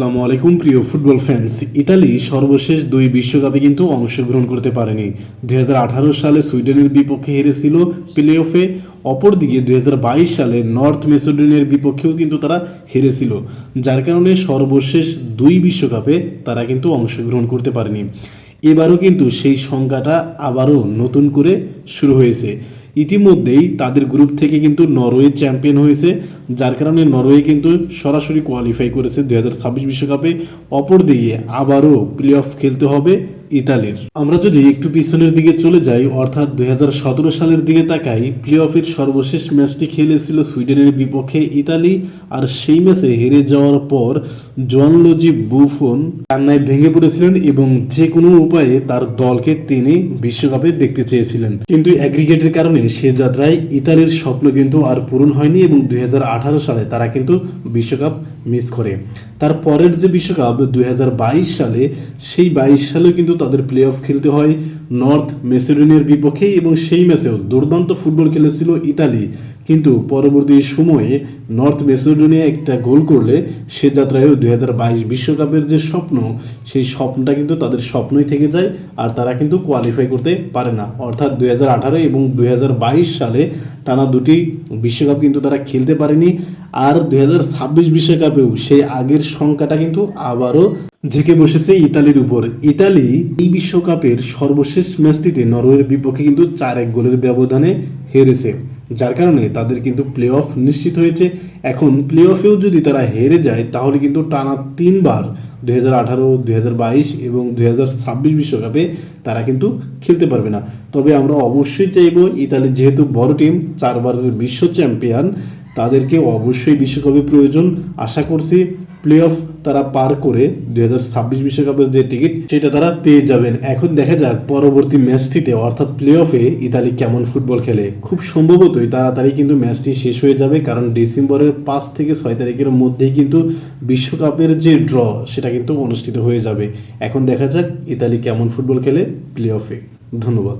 আসসালামু আলাইকুম, প্রিয় ফুটবল ফ্যান্স ইতালি সর্বশেষ দুই বিশ্বকাপে কিন্তু অংশগ্রহণ করতে পারেনি। দুই হাজার আঠারো সালে সুইডেনের বিপক্ষে হেরেছিল প্লে অফে অপরদিকে দুই হাজার বাইশ সালে নর্থ মেসোডোনিয়ার বিপক্ষেও কিন্তু তারা হেরেছিল, যার কারণে সর্বশেষ দুই বিশ্বকাপে তারা কিন্তু অংশগ্রহণ করতে পারেনি। এবারও কিন্তু সেই সংখ্যাটা আবারও নতুন করে শুরু হয়েছে। ইতিমধ্যেই তাদের গ্রুপ থেকে কিন্তু নরওয়ে চ্যাম্পিয়ন হয়েছে, যার কারণে নরওয়ে কিন্তু সরাসরি কোয়ালিফাই করেছে দু হাজার ছাব্বিশ বিশ্বকাপে। অপর অপরদিকে আবারও প্লে অফ খেলতে হবে। ইতালির। আমরা যদি একটু পিছনের দিকে চলে যাই, অর্থাৎ দুই হাজার সতেরো সালের দিকে তাকাই প্লে অফের সর্বশেষ ম্যাচটি খেলেছিল সুইডেনের বিপক্ষে ইতালি, আর সেই ম্যাচে হেরে যাওয়ার পর জোয়ানলোজি বুফন কান্নায় ভেঙে পড়েছিলেন এবং যে কোনো উপায়ে তার দলকে তিনি বিশ্বকাপে দেখতে চেয়েছিলেন। কিন্তু অ্যাগ্রিগেটের কারণে সে যাত্রায় ইতালির স্বপ্ন কিন্তু আর পূরণ হয়নি এবং দুই হাজার আঠারো সালে তারা কিন্তু বিশ্বকাপ মিস করে। তার পরের যে বিশ্বকাপ দুই হাজার বাইশ সালে, সেই বাইশ সালেও কিন্তু তাদের প্লে অফ খেলতে হয় নর্থ মেসিডোনিয়ার বিপক্ষে এবং সেই ম্যাচেও দুর্দান্ত ফুটবল খেলেছিল ইতালি। কিন্তু পরবর্তী সময়ে নর্থ মেসিডোনিয়া একটা গোল করলে সে যাত্রায়ও দুই হাজার বাইশ বিশ্বকাপের যে স্বপ্ন, সেই স্বপ্নটা কিন্তু তাদের স্বপ্নই থেকে যায় আর তারা কিন্তু কোয়ালিফাই করতে পারে না। অর্থাৎ দুই হাজার আঠারো এবং দুই হাজার বাইশ সালে টানা দুটি বিশ্বকাপ কিন্তু তারা খেলতে পারেনি। আর দুই বিশ্বকাপেও সেই আগের সংখ্যাটা কিন্তু আবারও ঝেঁকে বসেছে ইতালির উপর। ইতালি এই বিশ্বকাপের সর্বশেষ ম্যাচটিতে নরওয়ের বিপক্ষে কিন্তু চার এক গোলের ব্যবধানে হেরেছে, যার কারণে তাদের কিন্তু প্লে অফ নিশ্চিত হয়েছে। এখন প্লে অফেও যদি তারা হেরে যায়, তাহলে কিন্তু টানা তিনবার দুই হাজার আঠারো, দুই হাজার বাইশ এবং দুই হাজার ছাব্বিশ বিশ্বকাপে তারা কিন্তু খেলতে পারবে না। তবে আমরা অবশ্যই চাইব ইতালি যেহেতু বড় টিম, চারবারের বিশ্ব চ্যাম্পিয়ন তাদেরকে অবশ্যই বিশ্বকাপে প্রয়োজন। আশা করছি প্লে অফ তারা পার করে দুই হাজার ছাব্বিশ বিশ্বকাপের যে টিকিট সেটা তারা পেয়ে যাবেন। এখন দেখা যাক পরবর্তী ম্যাচটিতে অর্থাৎ প্লে অফে ইতালি কেমন ফুটবল খেলে। খুব সম্ভবতই তাড়াতাড়ি কিন্তু ম্যাচটি শেষ হয়ে যাবে, কারণ ডিসেম্বরের পাঁচ থেকে ছয় তারিখের মধ্যেই কিন্তু বিশ্বকাপের যে ড্র সেটা কিন্তু অনুষ্ঠিত হয়ে যাবে। এখন দেখা যাক ইতালি কেমন ফুটবল খেলে প্লে অফে ধন্যবাদ।